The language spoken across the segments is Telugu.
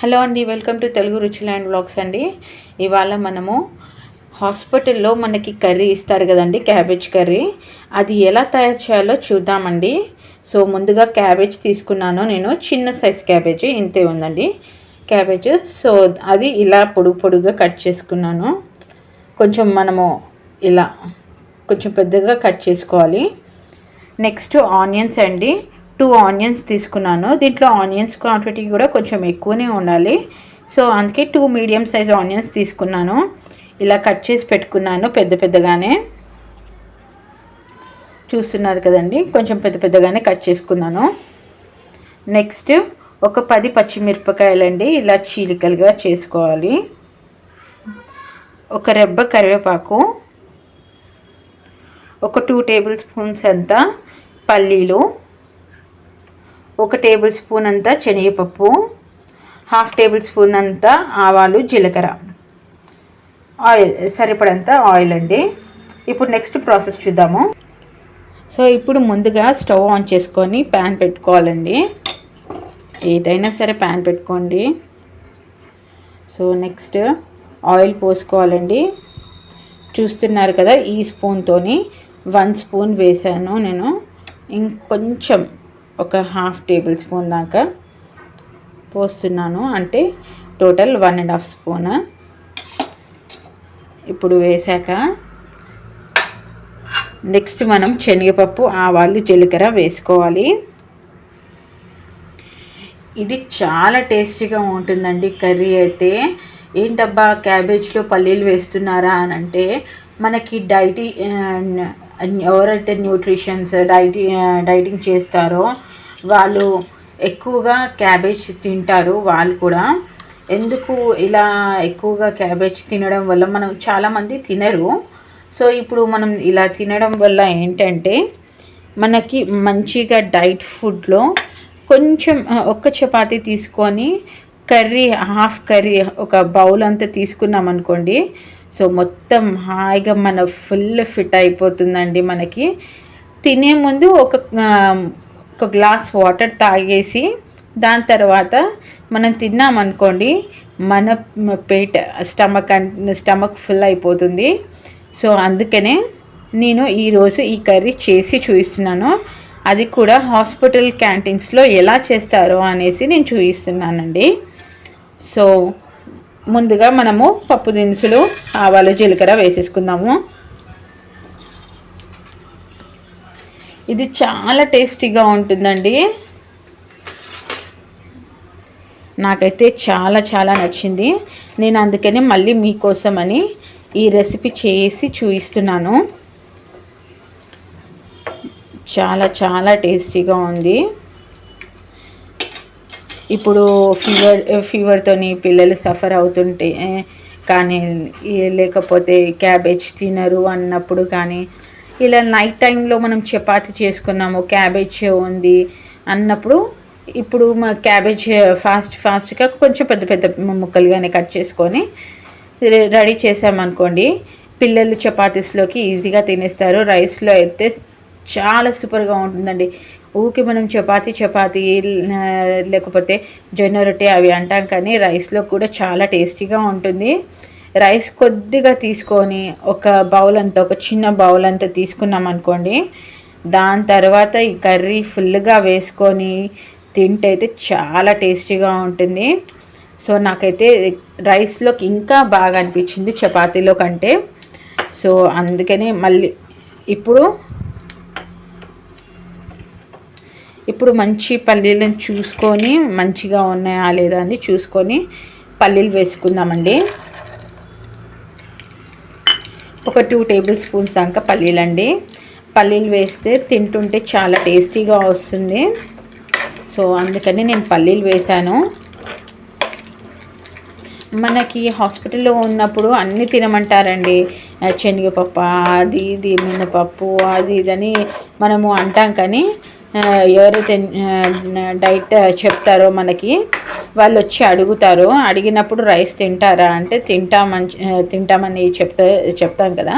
హలో అండి వెల్కమ్ టు తెలుగు రుచులు అండ్ బ్లాగ్స్ అండి. ఇవాళ మనము హాస్పిటల్లో మనకి కర్రీ ఇస్తారు కదండి క్యాబేజ్ కర్రీ. అది ఎలా తయారు చేయాలో చూద్దామండి. సో ముందుగా క్యాబేజ్ తీసుకున్నాను నేను చిన్న సైజ్ క్యాబేజ్ ఇంతే ఉందండి. క్యాబేజ్ సో అది ఇలా పొడుగు పొడుగుగా కట్ చేసుకున్నాను. కొంచెం మనము ఇలా కొంచెం పెద్దగా కట్ చేసుకోవాలి. నెక్స్ట్ ఆనియన్స్ అండి. టూ ఆనియన్స్ తీసుకున్నాను. దీంట్లో ఆనియన్స్ క్వాంటిటీ కూడా కొంచెం ఎక్కువనే ఉండాలి. సో అందుకే టూ మీడియం సైజ్ ఆనియన్స్ తీసుకున్నాను. ఇలా కట్ చేసి పెట్టుకున్నాను పెద్ద పెద్దగానే. చూస్తున్నారు కదండి? కొంచెం పెద్ద పెద్దగానే కట్ చేసుకున్నాను. నెక్స్ట్ ఒక పది పచ్చిమిరపకాయలండి ఇలా చీలికలుగా చేసుకోవాలి. ఒక రెబ్బ కరివేపాకు. ఒక టూ టేబుల్ స్పూన్స్ అంతా పల్లీలు. ఒక టేబుల్ స్పూన్ అంతా శనగపప్పు హాఫ్ టేబుల్ స్పూన్ అంతా ఆవాలు జీలకర్ర. ఆయిల్ సరిపడంత ఆయిల్ అండి. ఇప్పుడు నెక్స్ట్ ప్రాసెస్ చూద్దాము. సో ఇప్పుడు ముందుగా స్టవ్ ఆన్ చేసుకొని ప్యాన్ పెట్టుకోవాలండి. ఏదైనా సరే ప్యాన్ పెట్టుకోండి. సో నెక్స్ట్ ఆయిల్ పోసుకోవాలండి. చూస్తున్నారు కదా ఈ స్పూన్తో వన్ స్పూన్ వేసాను నేను. ఇంకొంచెం ఒక హాఫ్ టేబుల్ స్పూన్ దాకా పోస్తున్నాను. అంటే total one and half spoon. ఇప్పుడు వేసాక నెక్స్ట్ మనం శనగపప్పు ఆవాలు జీలకర్ర వేసుకోవాలి. ఇది చాలా టేస్టీగా ఉంటుందండి కర్రీ అయితే. ఏంటబ్బా క్యాబేజ్లో పల్లీలు వేస్తున్నారా అని అంటే మనకి డైటీ ఎవరైతే న్యూట్రిషన్స్ డైటి డైటింగ్ చేస్తారో వాళ్ళు ఎక్కువగా క్యాబేజ్ తింటారు వాళ్ళు కూడా. ఎందుకు ఇలా ఎక్కువగా క్యాబేజ్ తినడం వల్ల మనం చాలామంది తినరు. సో ఇప్పుడు మనం ఇలా తినడం వల్ల ఏంటంటే మనకి మంచిగా డైట్ ఫుడ్లో కొంచెం ఒక్క చపాతీ తీసుకొని కర్రీ హాఫ్ కర్రీ ఒక బౌల్ అంతా తీసుకున్నాం అనుకోండి సో మొత్తం హాయిగా మన ఫుల్ ఫిట్ అయిపోతుందండి మనకి. తినే ముందు ఒక ఒక గ్లాస్ వాటర్ తాగేసి దాని తర్వాత మనం తిన్నామనుకోండి మన పేట స్టమక్ స్టమక్ ఫుల్ అయిపోతుంది. సో అందుకనే నేను ఈరోజు ఈ కర్రీ చేసి చూపిస్తున్నాను. అది కూడా హాస్పిటల్ క్యాంటీన్స్లో ఎలా చేస్తారో అనేసి నేను చూపిస్తున్నానండి. సో ముందుగా మనము పప్పు దినుసులు ఆవాలు జీలకర్ర వేసేసుకుందాము. ఇది చాలా టేస్టీగా ఉంటుందండి. నాకైతే చాలా చాలా నచ్చింది. నేను అందుకని మళ్ళీ మీకోసమని ఈ రెసిపీ చేసి చూపిస్తున్నాను. చాలా చాలా టేస్టీగా ఉంది. ఇప్పుడు ఫీవర్ ఫీవర్తోని eh, పిల్లలు సఫర్ అవుతుంటే eh, కానీ లేకపోతే క్యాబేజ్ తినరు అన్నప్పుడు కానీ ఇలా నైట్ టైంలో మనం చపాతి చేసుకున్నాము క్యాబేజ్ ఉంది అన్నప్పుడు ఇప్పుడు మా క్యాబేజ్ ఫాస్ట్ ఫాస్ట్గా కొంచెం పెద్ద పెద్ద ముక్కలుగానే కట్ చేసుకొని రెడీ చేసామనుకోండి పిల్లలు చపాతీస్లోకి ఈజీగా తినేస్తారు రైస్లో అయితే చాలా సూపర్గా ఉంటుందండి. ఊకి మనం చపాతి చపాతి లేకపోతే జొన్న రొట్టె అవి అంటాం కానీ రైస్లో కూడా చాలా టేస్టీగా ఉంటుంది. రైస్ కొద్దిగా తీసుకొని ఒక బౌల్ అంతా ఒక చిన్న బౌల్ అంతా తీసుకున్నాం అనుకోండి దాని తర్వాత ఈ కర్రీ ఫుల్గా వేసుకొని తింటే అయితే చాలా టేస్టీగా ఉంటుంది. సో నాకైతే రైస్లోకి ఇంకా బాగా అనిపించింది చపాతీలో కంటే. సో అందుకని మళ్ళీ ఇప్పుడు ఇప్పుడు మంచి పల్లీలను చూసుకొని మంచిగా ఉన్నాయా లేదా అని చూసుకొని పల్లీలు వేసుకుందామండి. ఒక టూ టేబుల్ స్పూన్స్ దాకా పల్లీలండి. పల్లీలు వేస్తే తింటుంటే చాలా టేస్టీగా వస్తుంది. సో అందుకని నేను పల్లీలు వేశాను. మనకి హాస్పిటల్లో ఉన్నప్పుడు అన్నీ తినమంటారండి. శనగపప్పు అది ఇది మినపప్పు అది ఇదని మనము అంటాం కానీ ఎవరైతే డైట్ చెప్తారో మనకి వాళ్ళు వచ్చి అడుగుతారు. అడిగినప్పుడు రైస్ తింటారా అంటే తింటామని తింటామని చెప్తా చెప్తాం కదా.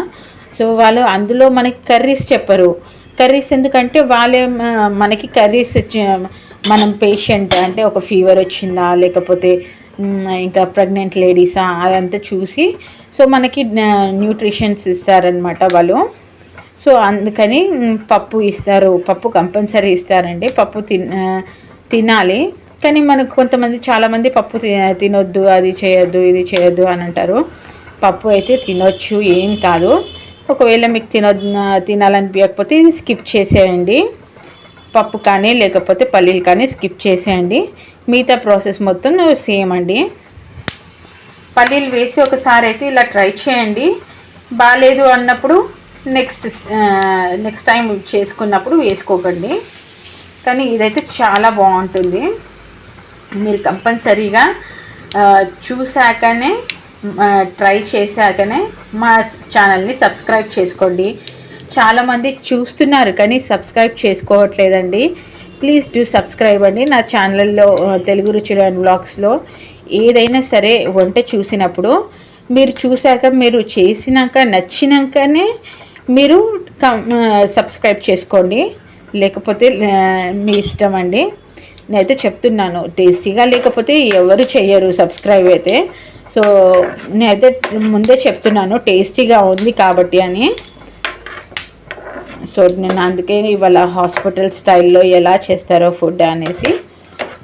సో వాళ్ళు అందులో మనకి కర్రీస్ చెప్పరు. కర్రీస్ ఎందుకంటే వాళ్ళే మనకి కర్రీస్ మనం పేషెంట్ అంటే ఒక ఫీవర్ వచ్చిందా లేకపోతే ఇంకా ప్రెగ్నెంట్ లేడీసా అదంతా చూసి సో మనకి న్యూట్రిషన్స్ ఇస్తారనమాట వాళ్ళు. సో అందుకని పప్పు ఇస్తారు పప్పు కంపల్సరీ ఇస్తారండి. పప్పు తిన తినాలి. కానీ మనకు కొంతమంది చాలామంది పప్పు తినొద్దు అది చేయొద్దు ఇది చేయొద్దు అని అంటారు. పప్పు అయితే తినొచ్చు ఏం కాదు. ఒకవేళ మీకు తిన తినాలనిపించకపోతే ఇది స్కిప్ చేసేయండి. పప్పు కానీ లేకపోతే పల్లీలు కానీ స్కిప్ చేసేయండి. మిగతా ప్రాసెస్ మొత్తం సేమ్ అండి. పల్లీలు వేసి ఒకసారి అయితే ఇలా ట్రై చేయండి. బాగాలేదు అన్నప్పుడు నెక్స్ట్ నెక్స్ట్ టైం చేసుకున్నప్పుడు వేసుకోకండి. కానీ ఇదైతే చాలా బాగుంటుంది. మీరు కంపల్సరీగా చూశాకనే ట్రై చేశాకనే మా ఛానల్ని సబ్స్క్రైబ్ చేసుకోండి. చాలామంది చూస్తున్నారు కానీ సబ్స్క్రైబ్ చేసుకోవట్లేదండి. ప్లీజ్ డూ సబ్స్క్రైబ్ అండి నా ఛానల్లో తెలుగు రుచులు అండ్ బ్లాగ్స్లో. ఏదైనా సరే వంట చూసినప్పుడు మీరు చూశాక మీరు చేసినాక నచ్చినాకనే మీరు సబ్స్క్రైబ్ చేసుకోండి. లేకపోతే మీ ఇష్టం అండి. నేనైతే చెప్తున్నాను టేస్టీగా లేకపోతే ఎవరు చెయ్యరు సబ్స్క్రైబ్ అయితే. సో నేనైతే ముందే చెప్తున్నాను టేస్టీగా ఉంది కాబట్టి అని. సో నేను అందుకే ఇవాళ హాస్పిటల్ స్టైల్లో ఎలా చేస్తారో ఫుడ్ అనేసి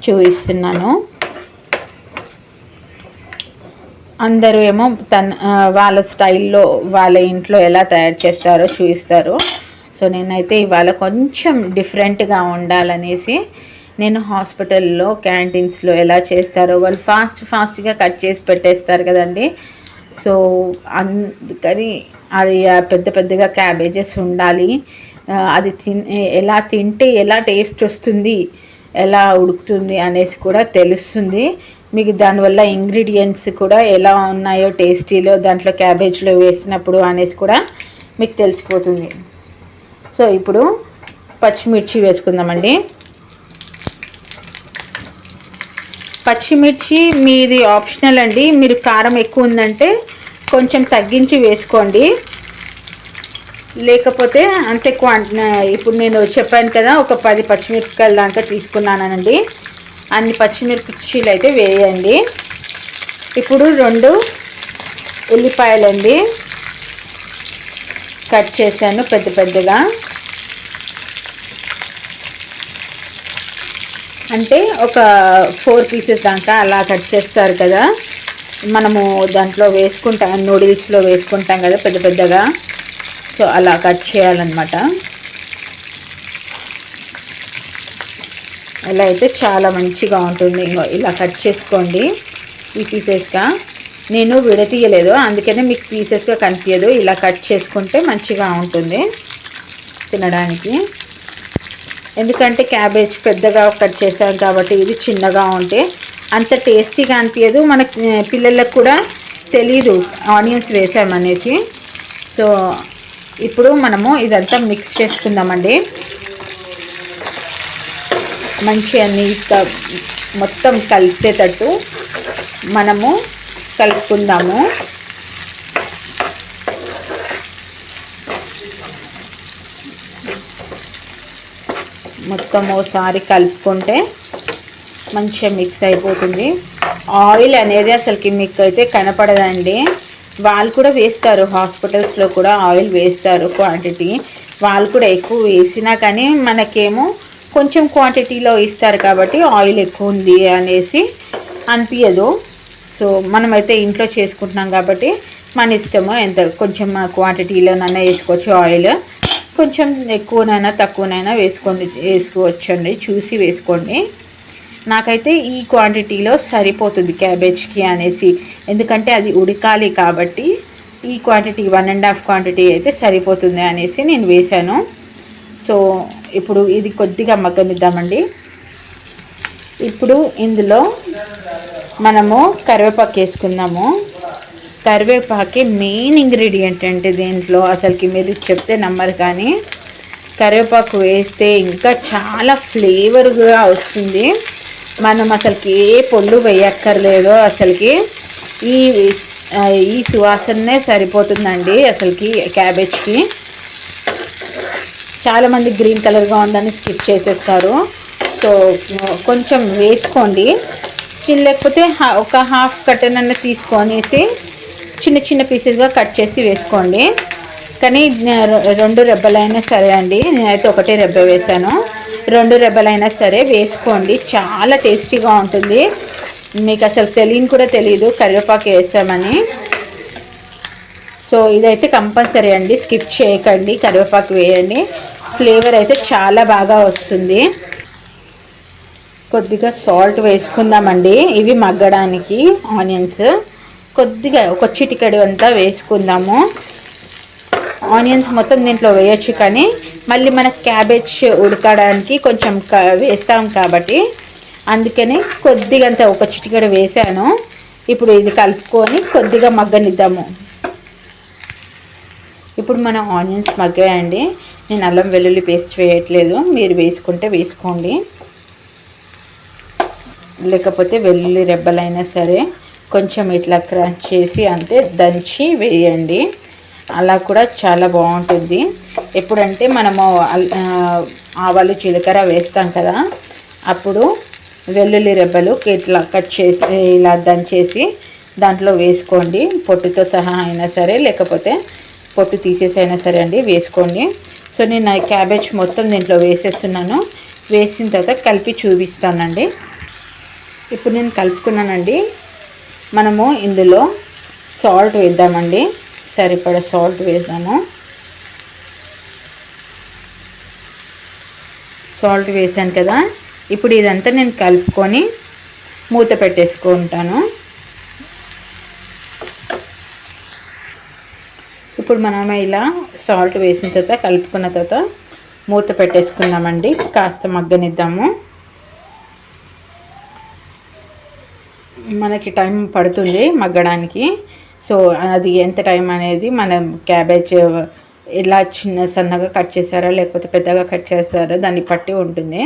చూపిస్తున్నాను. అందరూ ఏమో తన వాళ్ళ స్టైల్లో వాళ్ళ ఇంట్లో ఎలా తయారు చేస్తారో చూపిస్తారు సో నేనైతే ఇవాళ కొంచెం డిఫరెంట్గా ఉండాలనేసి నేను హాస్పిటల్లో క్యాంటీన్స్లో ఎలా చేస్తారో వాళ్ళు ఫాస్ట్ ఫాస్ట్గా కట్ చేసి పెట్టేస్తారు కదండి. సో అందుకని అది పెద్ద పెద్దగా క్యాబేజెస్ ఉండాలి. అది తిన్ ఎలా తింటే ఎలా టేస్ట్ వస్తుంది ఎలా ఉడుకుతుంది అనేసి కూడా తెలుస్తుంది. మీకు దానివల్ల ఇంగ్రీడియంట్స్ కూడా ఎలా ఉన్నాయో టేస్టీలో దాంట్లో క్యాబేజ్లో వేసినప్పుడు అనేసి కూడా మీకు తెలిసిపోతుంది. సో ఇప్పుడు పచ్చిమిర్చి వేసుకుందామండి. పచ్చిమిర్చి మీది ఆప్షనల్ అండి. మీరు కారం ఎక్కువ ఉందంటే కొంచెం తగ్గించి వేసుకోండి. లేకపోతే అంతే క్వాంటి ఇప్పుడు నేను చెప్పాను కదా ఒక పది పచ్చిమిరపకాయలు దాంట్లో తీసుకున్నానండి అన్ని పచ్చిమిరపకాయలు అయితే వేయండి. ఇప్పుడు రెండు ఉల్లిపాయలండి. కట్ చేశాను పెద్ద పెద్దగా. అంటే ఒక ఫోర్ పీసెస్ దాకా అలా కట్ చేస్తారు కదా. మనము దాంట్లో వేసుకుంటాం నూడిల్స్లో వేసుకుంటాం కదా పెద్ద పెద్దగా. సో అలా కట్ చేయాలన్నమాట. అలా అయితే చాలా మంచిగా ఉంటుంది. ఇలా కట్ చేసుకోండి. ఈ పీసెస్గా. నేను విడతీయలేదు. అందుకనే మీకు పీసెస్గా కనిపించదు. ఇలా కట్ చేసుకుంటే మంచిగా ఉంటుంది తినడానికి. ఎందుకంటే క్యాబేజ్ పెద్దగా కట్ చేశాను కాబట్టి ఇది చిన్నగా ఉంటే అంత టేస్టీగా అనిపించదు. మన పిల్లలకు కూడా తెలీదు ఆనియన్స్ వేసామనేసి. సో ఇప్పుడు మనము ఇదంతా మిక్స్ చేసుకుందామండి. మంచిగా నీట్గా మొత్తం కలిసేటట్టు మనము కలుపుకుందాము. మొత్తం ఓసారి కలుపుకుంటే మంచిగా మిక్స్ అయిపోతుంది. ఆయిల్ అనేది అసలుకి మీకు అయితే కనపడదండి. వాళ్ళు కూడా వేస్తారు. హాస్పిటల్స్లో కూడా ఆయిల్ వేస్తారు క్వాంటిటీ. వాళ్ళు కూడా ఎక్కువ వేసినా కానీ మనకేమో కొంచెం క్వాంటిటీలో ఇస్తారు కాబట్టి ఆయిల్ ఎక్కువ ఉంది అనేసి అనిపించదు సో మనమైతే ఇంట్లో చేసుకుంటున్నాం కాబట్టి మన ఇష్టము ఎంత కొంచెం క్వాంటిటీలోనైనా వేసుకోవచ్చు ఆయిల్ కొంచెం ఎక్కువనైనా తక్కువనైనా వేసుకోండి వేసుకోవచ్చండి. చూసి వేసుకోండి. నాకైతే ఈ క్వాంటిటీలో సరిపోతుంది క్యాబేజ్కి అనేసి. ఎందుకంటే అది ఉడకాలి కాబట్టి ఈ quantity one and half quantity అయితే సరిపోతుంది అనేసి నేను వేశాను. సో ఇప్పుడు ఇది కొద్దిగా మగ్గనిద్దామండి. ఇప్పుడు ఇందులో మనము కరివేపాకు వేసుకుందాము. కరివేపాకి మెయిన్ ఇంగ్రీడియంట్ అంటే దీంట్లో? అసలుకి మీరు చెప్తే నమ్మరు కానీ కరివేపాకు వేస్తే ఇంకా చాలా ఫ్లేవర్గా వస్తుంది. మనం అసలుకి ఏ పొళ్ళు వేయక్కర్లేదు అసలుకి ఈ ఈ సువాసనే సరిపోతుందండి అసలుకి క్యాబేజ్కి. చాలామంది గ్రీన్ కలర్గా ఉందని స్కిప్ చేసేస్తారు. సో కొంచెం వేసుకోండి. లేకపోతే ఒక హాఫ్ కట్టన్ అన్న తీసుకొనేసి చిన్న చిన్న పీసెస్గా కట్ చేసి వేసుకోండి. కానీ రెండు రెబ్బలైనా సరే అండి నేనైతే ఒకటే రెబ్బ వేసాను రెండు రెబ్బలైనా సరే వేసుకోండి. చాలా టేస్టీగా ఉంటుంది. మీకు అసలు తెలియని కూడా తెలియదు కరివేపాకు వేసామని. సో ఇదైతే కంపల్సరీ అండి. స్కిప్ చేయకండి కరివేపాకు వేయండి. ఫ్లేవర్ అయితే చాలా బాగా వస్తుంది. కొద్దిగా సాల్ట్ వేసుకుందామండి. ఇవి మగ్గడానికి ఆనియన్స్. కొద్దిగా ఒక చిటికెడు అంతా వేసుకుందాము. ఆనియన్స్ మొత్తం దీంట్లో వేయొచ్చు కానీ మళ్ళీ మన క్యాబేజ్ ఉడకడానికి కొంచెం వేస్తాం కాబట్టి. అందుకని కొద్దిగా అంత ఒక చిటికెడు వేసాను. ఇప్పుడు ఇది కలుపుకొని కొద్దిగా మగ్గనిద్దాము. ఇప్పుడు మన ఆనియన్స్ మగ్గాయండి. నేను అల్లం వెల్లుల్లి పేస్ట్ వేయట్లేదు మీరు వేసుకుంటే వేసుకోండి. లేకపోతే వెల్లుల్లి రెబ్బలైనా సరే కొంచెం ఇట్లా క్రంచ్ చేసి అంతే దంచి వేయండి. అలా కూడా చాలా బాగుంటుంది. ఎప్పుడంటే మనము ఆవాలు జీలకర్ర వేస్తాం కదా అప్పుడు వెల్లుల్లి రెబ్బలు ఇట్లా కట్ చేసి ఇలా దంచేసి దాంట్లో వేసుకోండి. పొట్టుతో సహా అయినా సరే లేకపోతే పొట్టు తీసేసి అయినా సరే అండి వేసుకోండి. సో నేను ఆ క్యాబేజ్ మొత్తం దీంట్లో వేసేస్తున్నాను. వేసిన తర్వాత కలిపి చూపిస్తానండి. ఇప్పుడు నేను కలుపుకున్నానండి. మనము ఇందులో సాల్ట్ వేద్దామండి. సరిపడ సాల్ట్ వేద్దాము. సాల్ట్ వేసాను కదా. ఇప్పుడు ఇదంతా నేను కలుపుకొని మూత పెట్టేసుకుంటాను. ఇప్పుడు మనం ఇలా సాల్ట్ వేసిన తర్వాత కలుపుకున్న తర్వాత మూత పెట్టేసుకుందామండి. కాస్త మగ్గనిద్దాము. మనకి టైం పడుతుంది మగ్గడానికి. సో అది ఎంత టైం అనేది మనం క్యాబేజ్ ఇలా చిన్న సన్నగా కట్ చేశారా లేకపోతే పెద్దగా కట్ చేశారా దాన్ని బట్టి ఉంటుంది.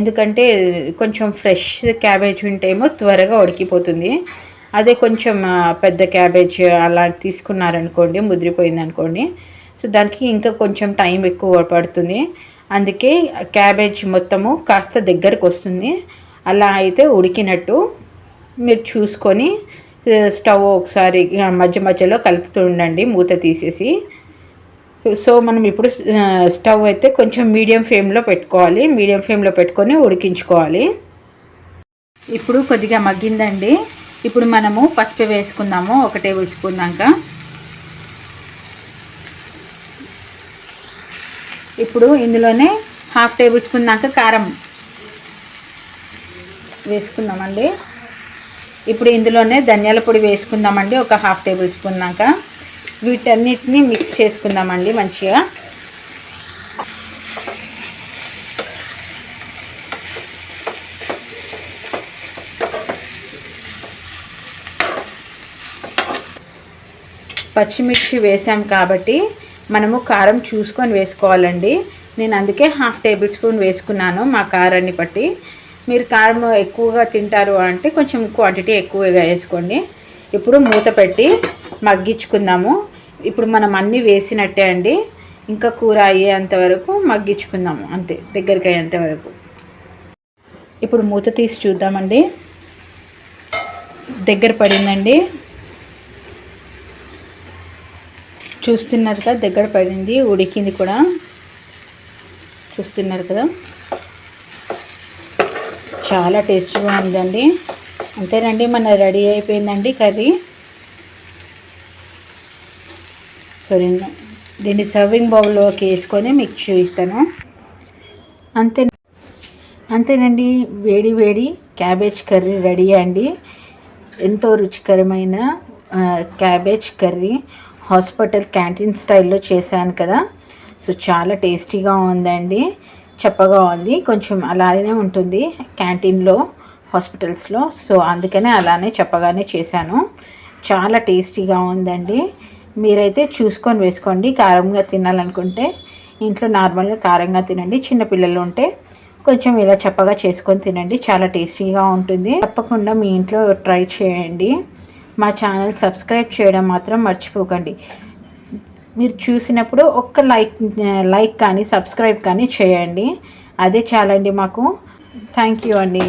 ఎందుకంటే కొంచెం ఫ్రెష్ క్యాబేజ్ ఉంటేమో త్వరగా ఉడికిపోతుంది. అదే కొంచెం పెద్ద క్యాబేజ్ అలా తీసుకున్నారనుకోండి ముదిరిపోయింది అనుకోండి సో దానికి ఇంకా కొంచెం టైం ఎక్కువ పడుతుంది. అందుకే క్యాబేజ్ మొత్తము కాస్త దగ్గరకు వస్తుంది అలా అయితే ఉడికినట్టు మీరు చూసుకొని స్టవ్ ఒకసారి మధ్య మధ్యలో కలుపుతూ ఉండండి మూత తీసేసి. సో మనం ఇప్పుడు స్టవ్ అయితే కొంచెం మీడియం ఫ్లేమ్లో పెట్టుకోవాలి. మీడియం ఫ్లేమ్లో పెట్టుకొని ఉడికించుకోవాలి. ఇప్పుడు కొద్దిగా మగ్గిందండి. ఇప్పుడు మనము పసుపు వేసుకుందాము ఒక టేబుల్ స్పూన్ దాకా. ఇప్పుడు ఇందులోనే హాఫ్ టేబుల్ స్పూన్ దాకా కారం వేసుకుందామండి. ఇప్పుడు ఇందులోనే ధనియాల పొడి వేసుకుందామండి ఒక హాఫ్ టేబుల్ స్పూన్ దాకా. వీటన్నిటిని మిక్స్ చేసుకుందామండి మంచిగా. పచ్చిమిర్చి వేసాం కాబట్టి మనము కారం చూసుకొని వేసుకోవాలండి. నేను అందుకే హాఫ్ టేబుల్ స్పూన్ వేసుకున్నాను మా కారాన్ని బట్టి. మీరు కారం ఎక్కువగా తింటారు అంటే కొంచెం క్వాంటిటీ ఎక్కువగా వేసుకోండి. ఇప్పుడు మూత పెట్టి మగ్గించుకుందాము. ఇప్పుడు మనం అన్నీ వేసినట్టే అండి. ఇంకా కూర అయ్యేంత వరకు మగ్గించుకుందాము. అంతే దగ్గరికి అయ్యేంత వరకు. ఇప్పుడు మూత తీసి చూద్దామండి. దగ్గర పడిందండి. చూస్తున్నారు కదా దగ్గర పడింది ఉడికింది కూడా. చూస్తున్నారు కదా. చాలా టేస్ట్గా ఉందండి. అంతేనండి మన రెడీ అయిపోయిందండి కర్రీ. సో నేను దీన్ని సర్వింగ్ బౌల్లోకి వేసుకొని మీకు చూపిస్తాను. అంతే అంతేనండి వేడి వేడి క్యాబేజ్ కర్రీ రెడీ అండి. ఎంతో రుచికరమైన క్యాబేజ్ కర్రీ. హాస్పిటల్ క్యాంటీన్ స్టైల్లో చేశాను కదా. సో చాలా టేస్టీగా ఉందండి. చప్పగా ఉంది. కొంచెం అలానే ఉంటుంది క్యాంటీన్లో హాస్పిటల్స్లో. సో అందుకనే అలానే చెప్పగానే చేశాను. చాలా టేస్టీగా ఉందండి. మీరైతే చూసుకొని వేసుకోండి. కారంగా తినాలనుకుంటే ఇంట్లో నార్మల్గా కారంగా తినండి. చిన్నపిల్లలు ఉంటే కొంచెం ఇలా చప్పగా చేసుకొని తినండి. చాలా టేస్టీగా ఉంటుంది. తప్పకుండా మీ ఇంట్లో ట్రై చేయండి. మా ఛానల్ సబ్స్క్రైబ్ చేయడం మాత్రం మర్చిపోకండి. మీరు చూసినప్పుడు ఒక్క లైక్ లైక్ కానీ సబ్స్క్రైబ్ కానీ చేయండి. అదే చాలండి మాకు. థ్యాంక్ యూ అండి.